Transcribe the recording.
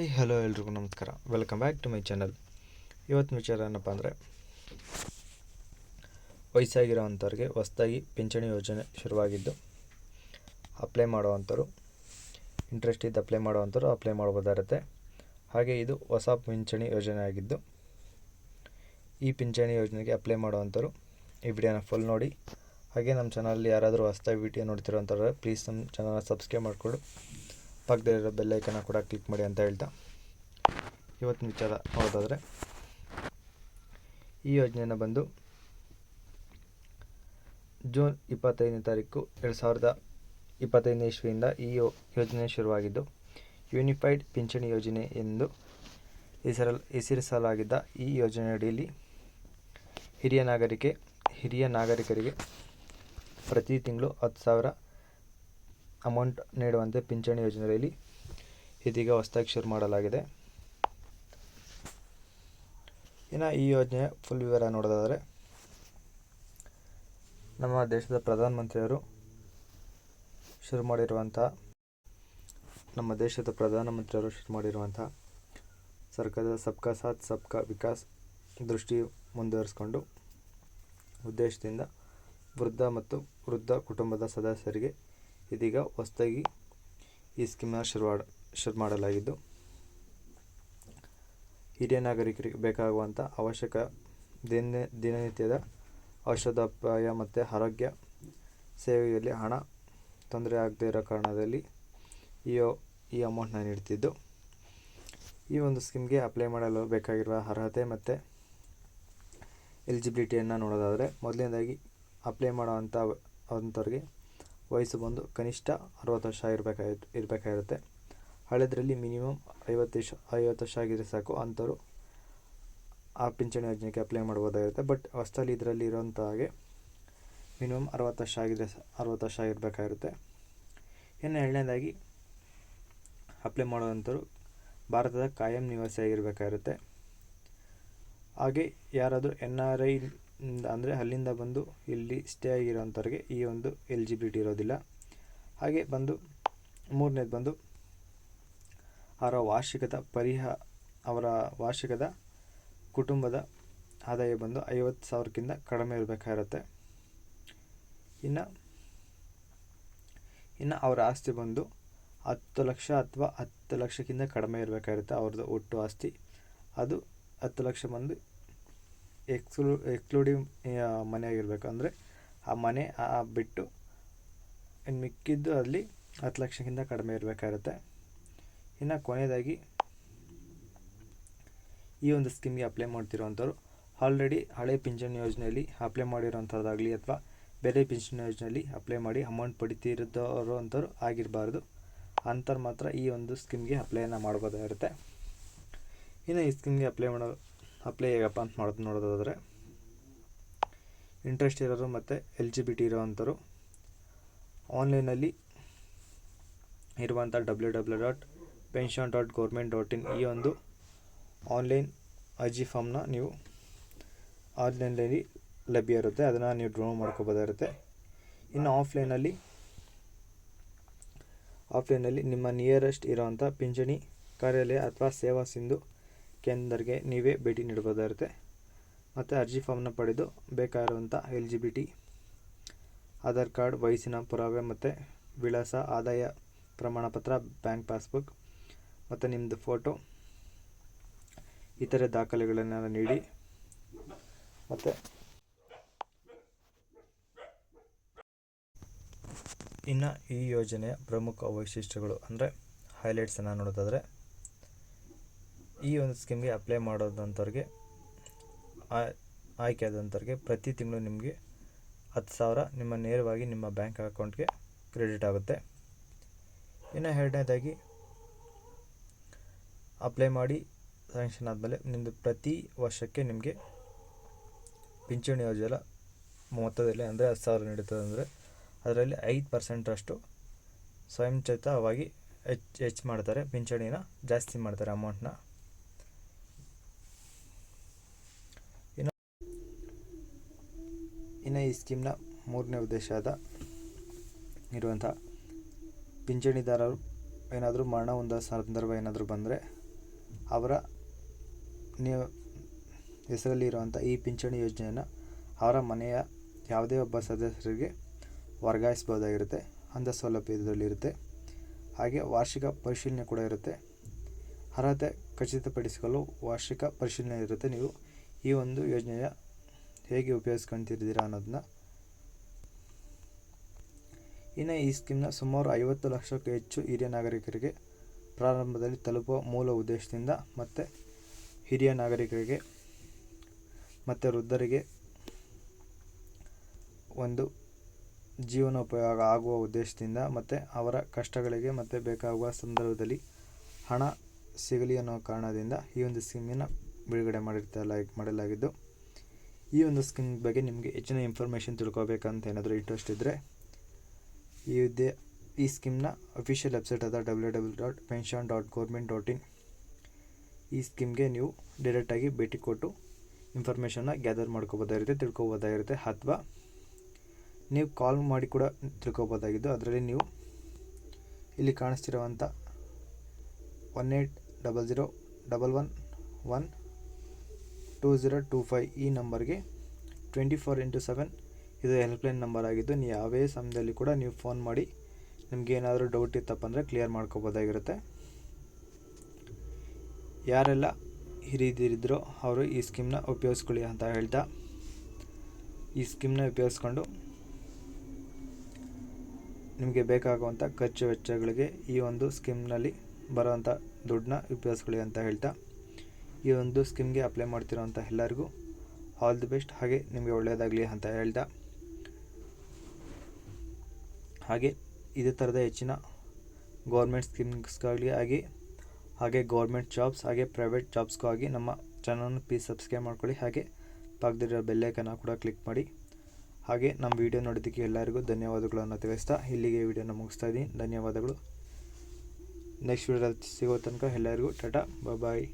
Hi, hello ಎಲ್ರಿಗೂ ನಮಸ್ಕಾರ. Welcome back to my channel ಇವತ್ತಿನ ವಿಚಾರ ಏನಪ್ಪ ಅಂದರೆ ವಯಸ್ಸಾಗಿರೋವಂಥವ್ರಿಗೆ ಹೊಸ್ದಾಗಿ ಪಿಂಚಣಿ ಯೋಜನೆ ಶುರುವಾಗಿದ್ದು ಅಪ್ಲೈ ಮಾಡುವಂಥವ್ರು ಇಂಟ್ರೆಸ್ಟ್ ಇದ್ದು ಅಪ್ಲೈ ಮಾಡುವಂಥವ್ರು ಅಪ್ಲೈ ಮಾಡ್ಬೋದಾಗಿರುತ್ತೆ ಹಾಗೆ ಇದು ಹೊಸ ಪಿಂಚಣಿ ಯೋಜನೆ ಆಗಿದ್ದು, ಈ ಪಿಂಚಣಿ ಯೋಜನೆಗೆ ಅಪ್ಲೈ ಮಾಡುವಂಥವ್ರು ಈ ವಿಡಿಯೋನ ಫುಲ್ ನೋಡಿ. ಹಾಗೆ ನಮ್ಮ ಚಾನಲಲ್ಲಿ ಯಾರಾದರೂ ಹೊಸ್ದಾಗಿ ವಿಡಿಯೋ ನೋಡ್ತಿರೋಂಥವ್ರೆ ಪ್ಲೀಸ್ ನಮ್ಮ ಚಾನಲ್ನ ಸಬ್ಸ್ಕ್ರೈಬ್ ಮಾಡಿಕೊಂಡು. ಪಕ್ಕದಲ್ಲಿರೋ ಬೆಲ್ಲೈಕನ್ನ ಕೂಡ ಕ್ಲಿಕ್ ಮಾಡಿ ಅಂತ ಹೇಳ್ತಾ. ಇವತ್ತಿನ ವಿಚಾರ ನೋಡೋದಾದರೆ ಈ ಯೋಜನೆಯನ್ನು ಬಂದು ಜೂನ್ ಇಪ್ಪತ್ತೈದನೇ ತಾರೀಕು ಎರಡು ಸಾವಿರದ ಇಪ್ಪತ್ತೈದನೇ ಇಸ್ವಿಯಿಂದ ಈ ಯೋಜನೆ ಶುರುವಾಗಿದ್ದು, ಯೂನಿಫೈಡ್ ಪಿಂಚಣಿ ಯೋಜನೆ ಎಂದು ಹೆಸರಲ್, ಹೆಸರಿಸಲಾಗಿದ್ದ ಈ ಯೋಜನೆಯಡಿಯಲ್ಲಿ ಹಿರಿಯ ನಾಗರಿಕೆ, ಹಿರಿಯ ನಾಗರಿಕರಿಗೆ ಪ್ರತಿ ತಿಂಗಳು ಹತ್ತು ಸಾವಿರ ಅಮೌಂಟ್ ನೀಡುವಂತೆ ಪಿಂಚಣಿ ಯೋಜನೆಯಲ್ಲಿ ಇದೀಗ ಹೊಸದಾಗಿ ಶುರು ಮಾಡಲಾಗಿದೆ. ಇನ್ನು ಈ ಯೋಜನೆಯ ಫುಲ್ ವಿವರ ನೋಡೋದಾದರೆ, ನಮ್ಮ ದೇಶದ ಪ್ರಧಾನಮಂತ್ರಿಯವರು ಶುರು ಮಾಡಿರುವಂಥ ನಮ್ಮ ದೇಶದ ಪ್ರಧಾನಮಂತ್ರಿಯವರು ಶುರು ಮಾಡಿರುವಂಥ ಸರ್ಕಾರದ ಸಬ್ಕಾ ಸಾಥ್, ಸಬ್ಕಾ ವಿಕಾಸ್ ದೃಷ್ಟಿ ಮುಂದುವರಿಸಿಕೊಂಡು ಉದ್ದೇಶದಿಂದ ವೃದ್ಧ ಮತ್ತು ವೃದ್ಧ ಕುಟುಂಬದ ಸದಸ್ಯರಿಗೆ ಇದೀಗ ಹೊಸದಾಗಿ ಈ ಸ್ಕೀಮ್ನ ಶುರು ಶುರು ಮಾಡಲಾಗಿದ್ದು, ಹಿರಿಯ ನಾಗರಿಕರಿಗೆ ಬೇಕಾಗುವಂಥ ಅವಶ್ಯಕ ದಿನ, ದಿನನಿತ್ಯದ ಔಷಧೋಪಾಯ ಮತ್ತು ಆರೋಗ್ಯ ಸೇವೆಯಲ್ಲಿ ಹಣ ತೊಂದರೆ ಆಗದೇ ಇರೋ ಕಾರಣದಲ್ಲಿ ಈ ಈ ಅಮೌಂಟ್ನ ನೀಡ್ತಿದ್ದು. ಈ ಒಂದು ಸ್ಕೀಮ್ಗೆ ಅಪ್ಲೈ ಮಾಡಲು ಬೇಕಾಗಿರುವ ಅರ್ಹತೆ ಮತ್ತು ಎಲಿಜಿಬಿಲಿಟಿಯನ್ನು ನೋಡೋದಾದರೆ ಮೊದಲನೇದಾಗಿ ಅಪ್ಲೈ ಮಾಡೋವಂಥ ಅಂಥವ್ರಿಗೆ ವಯಸ್ಸು ಬಂದು ಕನಿಷ್ಠ ಅರುವತ್ತು ವರ್ಷ ಇರಬೇಕಾಗಿ ಇರಬೇಕಾಗಿರುತ್ತೆ. ಹಳೆದರಲ್ಲಿ ಮಿನಿಮಮ್ ಐವತ್ತು ವರ್ಷ ಐವತ್ತು ವರ್ಷ ಆಗಿದ್ರೆ ಸಾಕು. ಅಂಥವ್ರು ಆ ಪಿಂಚಣಿ ಯೋಜನೆಗೆ ಅಪ್ಲೈ ಮಾಡ್ಬೋದಾಗಿರುತ್ತೆ. ಬಟ್ ಹೊಸ್ದಲ್ಲಿ ಇದರಲ್ಲಿ ಇರೋಂಥ ಹಾಗೆ ಮಿನಿಮಮ್ ಅರವತ್ತು ವರ್ಷ ಆಗಿದ್ರೆ ಅರವತ್ತು ವರ್ಷ ಆಗಿರಬೇಕಾಗಿರುತ್ತೆ ಇನ್ನು ಎರಡನೇದಾಗಿ ಅಪ್ಲೈ ಮಾಡೋವಂಥವ್ರು ಭಾರತದ ಕಾಯಂ ನಿವಾಸಿಯಾಗಿರಬೇಕಾಗಿರುತ್ತೆ. ಹಾಗೆ ಯಾರಾದರೂ ಎನ್ ಆರ್ ಐ ಅಂದರೆ ಅಲ್ಲಿಂದ ಬಂದು ಇಲ್ಲಿ ಸ್ಟೇ ಆಗಿರೋಂಥವ್ರಿಗೆ ಈ ಒಂದು ಎಲಿಜಿಬಿಲಿಟಿ ಇರೋದಿಲ್ಲ. ಹಾಗೆ ಬಂದು, ಮೂರನೇದು ಬಂದು, ಅವರ ವಾರ್ಷಿಕದ ಪರಿಹ ಅವರ ವಾರ್ಷಿಕದ ಕುಟುಂಬದ ಆದಾಯ ಬಂದು ಐವತ್ತು ಸಾವಿರಕ್ಕಿಂತ ಕಡಿಮೆ ಇರಬೇಕಾಗಿರುತ್ತೆ. ಇನ್ನು ಇನ್ನು ಅವರ ಆಸ್ತಿ ಬಂದು ಹತ್ತು ಲಕ್ಷ ಅಥವಾ ಹತ್ತು ಲಕ್ಷಕ್ಕಿಂತ ಕಡಿಮೆ ಇರಬೇಕಾಗಿರುತ್ತೆ ಅವ್ರದ್ದು ಒಟ್ಟು ಆಸ್ತಿ. ಅದು ಹತ್ತು ಲಕ್ಷ ಬಂದು ಎಕ್ಸ್ಕ್ಲೂ ಮನೆ ಆಗಿರಬೇಕು. ಅಂದರೆ ಆ ಮನೆ ಆ ಬಿಟ್ಟು ಇನ್ನು ಮಿಕ್ಕಿದ್ದು ಅಲ್ಲಿ ಹತ್ತು ಲಕ್ಷಕ್ಕಿಂತ ಕಡಿಮೆ ಇರಬೇಕಾಗಿರುತ್ತೆ ಇನ್ನು ಕೊನೆಯದಾಗಿ ಈ ಒಂದು ಸ್ಕೀಮ್ಗೆ ಅಪ್ಲೈ ಮಾಡ್ತಿರೋವಂಥವ್ರು ಆಲ್ರೆಡಿ ಹಳೆ ಪಿಂಚಣಿ ಯೋಜನೆಯಲ್ಲಿ ಅಪ್ಲೈ ಮಾಡಿರೋಂಥದ್ದಾಗಲಿ ಅಥವಾ ಬೇರೆ ಪಿಂಚಣಿ ಯೋಜನೆಯಲ್ಲಿ ಅಪ್ಲೈ ಮಾಡಿ ಅಮೌಂಟ್ ಪಡಿತಿರೋದವರು ಅಂಥವ್ರು ಆಗಿರಬಾರ್ದು. ಅಂಥವ್ರು ಮಾತ್ರ ಈ ಒಂದು ಸ್ಕೀಮ್ಗೆ ಅಪ್ಲೈನ ಮಾಡ್ಬೋದಾಗಿರುತ್ತೆ. ಇನ್ನು ಈ ಸ್ಕೀಮ್ಗೆ ಅಪ್ಲೈ ಮಾಡೋ ಅಪ್ಲೈ ಹೇಗಪ್ಪ ಅಂತ ಮಾಡೋದು ನೋಡೋದಾದರೆ. ಇಂಟ್ರೆಸ್ಟ್ ಇರೋರು ಮತ್ತು ಎಲ್ ಜಿ ಬಿ ಟಿ ಇರೋವಂಥವ್ರು ಆನ್ಲೈನಲ್ಲಿ ಇರುವಂಥ W W dot pension dot government dot in ಈ ಒಂದು ಆನ್ಲೈನ್ ಅರ್ಜಿ ಫಾರ್ಮ್ನ ನೀವು ಆನ್ಲೈನಲ್ಲಿ ಲಭ್ಯ ಇರುತ್ತೆ. ಅದನ್ನು ನೀವು ಡ್ರಾ ಮಾಡ್ಕೋಬೋದಾಗಿರುತ್ತೆ. ಇನ್ನು ಆಫ್ಲೈನಲ್ಲಿ ಆಫ್ಲೈನಲ್ಲಿ ನಿಮ್ಮ ನಿಯರೆಸ್ಟ್ ಇರೋವಂಥ ಪಿಂಚಣಿ ಕಾರ್ಯಾಲಯ ಅಥವಾ ಸೇವಾ ಸಿಂಧು ಕೇಂದ್ರಗೆ ನೀವೇ ಭೇಟಿ ನೀಡಬಹುದಾಗಿರುತ್ತೆ ಮತ್ತು ಅರ್ಜಿ ಫಾರ್ಮ್ನ ಪಡೆದು ಬೇಕಾಗಿರುವಂಥ L G B T Aadhaar card, ವಯಸ್ಸಿನ ಪುರಾವೆ ಮತ್ತು ವಿಳಾಸ, ಆದಾಯ ಪ್ರಮಾಣಪತ್ರ, ಬ್ಯಾಂಕ್ ಪಾಸ್ಬುಕ್ ಮತ್ತು ನಿಮ್ಮದು ಫೋಟೋ, ಇತರೆ ದಾಖಲೆಗಳನ್ನು ನೀಡಿ ಮತ್ತು ಇನ್ನು ಈ ಯೋಜನೆಯ ಪ್ರಮುಖ ವೈಶಿಷ್ಟ್ಯಗಳು ಅಂದರೆ ಹೈಲೈಟ್ಸನ್ನು ನೋಡೋದಾದರೆ ಈ ಒಂದು ಸ್ಕೀಮ್ಗೆ ಅಪ್ಲೈ ಮಾಡೋದಂಥವ್ರಿಗೆ ಆಯ್ಕೆ ಆದಂಥವ್ರಿಗೆ ಪ್ರತಿ ತಿಂಗಳು ನಿಮಗೆ ಹತ್ತು ಸಾವಿರ ನಿಮ್ಮ ನೇರವಾಗಿ ನಿಮ್ಮ ಬ್ಯಾಂಕ್ ಅಕೌಂಟ್ಗೆ ಕ್ರೆಡಿಟ್ ಆಗುತ್ತೆ. ಇನ್ನು ಎರಡನೇದಾಗಿ ಅಪ್ಲೈ ಮಾಡಿ ಸ್ಯಾಂಕ್ಷನ್ ಆದಮೇಲೆ ನಿಮ್ಮದು ಪ್ರತಿ ವರ್ಷಕ್ಕೆ ನಿಮಗೆ ಪಿಂಚಣಿ ಯೋಜನೆ ಮೊತ್ತದಲ್ಲಿ ಅಂದರೆ ಹತ್ತು ಸಾವಿರ ನಡೀತದೆ ಅಂದರೆ ಅದರಲ್ಲಿ ಐದು ಪರ್ಸೆಂಟಷ್ಟು ಸ್ವಯಂಚಾಲಿತವಾಗಿ ಹೆಚ್ಚು ಹೆಚ್ಚು ಮಾಡ್ತಾರೆ, ಪಿಂಚಣಿನ ಜಾಸ್ತಿ ಮಾಡ್ತಾರೆ ಅಮೌಂಟ್ನ ಇನ್ನು ಈ ಸ್ಕೀಮ್ನ ಮೂರನೇ ಉದ್ದೇಶ ಆದ ಇರುವಂಥ ಪಿಂಚಣಿದಾರರು ಏನಾದರೂ ಮರಣ ಹೊಂದ ಸಂದರ್ಭ ಏನಾದರೂ ಬಂದರೆ ಅವರ ನೀವು ಹೆಸರಲ್ಲಿ ಇರುವಂಥ ಈ ಪಿಂಚಣಿ ಯೋಜನೆಯನ್ನು ಅವರ ಮನೆಯ ಯಾವುದೇ ಒಬ್ಬ ಸದಸ್ಯರಿಗೆ ವರ್ಗಾಯಿಸ್ಬೋದಾಗಿರುತ್ತೆ ಅಂಥ ಸೌಲಭ್ಯ ಇದರಲ್ಲಿರುತ್ತೆ ಹಾಗೆ ವಾರ್ಷಿಕ ಪರಿಶೀಲನೆ ಕೂಡ ಇರುತ್ತೆ. ಅರ್ಹತೆ ಖಚಿತಪಡಿಸಿಕೊಳ್ಳಲು ವಾರ್ಷಿಕ ಪರಿಶೀಲನೆ ಇರುತ್ತೆ. ನೀವು ಈ ಒಂದು ಯೋಜನೆಯ ಹೇಗೆ ಉಪಯೋಗಿಸ್ಕೊತಿದ್ದೀರಾ ಅನ್ನೋದನ್ನ. ಇನ್ನು ಈ ಸ್ಕೀಮ್ನ ಸುಮಾರು ಐವತ್ತು ಲಕ್ಷಕ್ಕೂ ಹೆಚ್ಚು ಹಿರಿಯ ನಾಗರಿಕರಿಗೆ ಪ್ರಾರಂಭದಲ್ಲಿ ತಲುಪುವ ಮೂಲ ಉದ್ದೇಶದಿಂದ ಮತ್ತು ಹಿರಿಯ ನಾಗರಿಕರಿಗೆ ಮತ್ತು ವೃದ್ಧರಿಗೆ ಒಂದು ಜೀವನೋಪಯೋಗ ಆಗುವ ಉದ್ದೇಶದಿಂದ ಮತ್ತು ಅವರ ಕಷ್ಟಗಳಿಗೆ ಮತ್ತು ಬೇಕಾಗುವ ಸಂದರ್ಭದಲ್ಲಿ ಹಣ ಸಿಗಲಿ ಅನ್ನೋ ಕಾರಣದಿಂದ ಈ ಒಂದು ಸ್ಕೀಮನ್ನು ಬಿಡುಗಡೆ ಮಾಡಿರ್ತಲ್ಲ ಮಾಡಲಾಗಿದ್ದು. ಈ ಒಂದು ಸ್ಕೀಮ್ ಬಗ್ಗೆ ನಿಮಗೆ ಹೆಚ್ಚಿನ ಇನ್ಫಾರ್ಮೇಷನ್ ತಿಳ್ಕೊಬೇಕಂತ ಏನಾದರೂ ಇಂಟ್ರೆಸ್ಟ್ ಇದ್ದರೆ ಈ ಹುದ್ದೆ ಈ ಸ್ಕೀಮ್ನ ಅಫಿಷಿಯಲ್ ವೆಬ್ಸೈಟ್ ಅದ W W dot pension dot government dot in ಈ ಸ್ಕೀಮ್ಗೆ ನೀವು ಡೈರೆಕ್ಟಾಗಿ ಭೇಟಿ ಕೊಟ್ಟು ಇನ್ಫಾರ್ಮೇಷನ್ನ ಗ್ಯಾದರ್ ಮಾಡ್ಕೋಬೋದಾಗಿರುತ್ತೆ ತಿಳ್ಕೊಬೋದಾಗಿರುತ್ತೆ ಅಥವಾ ನೀವು ಕಾಲ್ ಮಾಡಿ ಕೂಡ ತಿಳ್ಕೊಬೋದಾಗಿದ್ದು, ಅದರಲ್ಲಿ ನೀವು ಇಲ್ಲಿ ಕಾಣಿಸ್ತಿರುವಂಥ one eight double zero double one one two zero two five ಈ ನಂಬರ್ಗೆ ಟ್ವೆಂಟಿ ಫೋರ್ ಇಂಟು ಸೆವೆನ್ ಇದು ಹೆಲ್ಪ್ಲೈನ್ ನಂಬರ್ ಆಗಿದ್ದು ನೀವು ಯಾವುದೇ ಸಮಯದಲ್ಲಿ ಕೂಡ ನೀವು ಫೋನ್ ಮಾಡಿ ನಿಮ್ಗೆ ಏನಾದರೂ ಡೌಟ್ ಇತ್ತಪ್ಪ ಅಂದರೆ ಕ್ಲಿಯರ್ ಮಾಡ್ಕೋಬೋದಾಗಿರುತ್ತೆ. ಯಾರೆಲ್ಲ ಹಿರಿದಿರಿದ್ರೋ ಅವರು ಈ ಸ್ಕೀಮ್ನ ಉಪಯೋಗಿಸ್ಕೊಳ್ಳಿ ಅಂತ ಹೇಳ್ತಾ. ಈ ಸ್ಕೀಮ್ನ ಉಪಯೋಗಿಸ್ಕೊಂಡು ನಿಮಗೆ ಬೇಕಾಗುವಂಥ ಖರ್ಚು ವೆಚ್ಚಗಳಿಗೆ ಈ ಒಂದು ಸ್ಕೀಮ್ನಲ್ಲಿ ಬರೋವಂಥ ದುಡ್ಡನ್ನ ಉಪಯೋಗಿಸ್ಕೊಳ್ಳಿ ಅಂತ ಹೇಳ್ತಾ. ಈ ಒಂದು ಸ್ಕೀಮ್ಗೆ ಅಪ್ಲೈ ಮಾಡ್ತಿರೋಂಥ ಎಲ್ಲರಿಗೂ ಆಲ್ ದಿ ಬೆಸ್ಟ್ ಹಾಗೆ ನಿಮಗೆ ಒಳ್ಳೆಯದಾಗಲಿ ಅಂತ ಹೇಳ್ದ. ಹಾಗೆ ಇದೇ ಥರದ ಹೆಚ್ಚಿನ ಗೌರ್ಮೆಂಟ್ ಸ್ಕೀಮ್ಸ್ಗಾಗಲಿ ಆಗಿ, ಹಾಗೆ ಗೌರ್ಮೆಂಟ್ ಜಾಬ್ಸ್ ಹಾಗೆ ಪ್ರೈವೇಟ್ ಜಾಬ್ಸ್ಗೂ ಆಗಿ ನಮ್ಮ ಚಾನಲ್ನ ಪ್ಲೀಸ್ ಸಬ್ಸ್ಕ್ರೈಬ್ ಮಾಡ್ಕೊಳ್ಳಿ. ಹಾಗೆ ಪಕ್ಕದಿರೋ ಬೆಲ್ಲೈಕನ್ನ ಕೂಡ ಕ್ಲಿಕ್ ಮಾಡಿ. ಹಾಗೆ ನಮ್ಮ ವಿಡಿಯೋ ನೋಡೋದಕ್ಕೆ ಎಲ್ಲರಿಗೂ ಧನ್ಯವಾದಗಳನ್ನು ತಿಳಿಸ್ತಾ ಇಲ್ಲಿಗೆ ವಿಡಿಯೋನ ಮುಗಿಸ್ತಾ ಇದ್ದೀನಿ. ಧನ್ಯವಾದಗಳು. ನೆಕ್ಸ್ಟ್ ವಿಡಿಯೋದಲ್ಲಿ ಸಿಗೋ ತನಕ ಎಲ್ಲರಿಗೂ ಟಾಟಾ ಬಾಯ್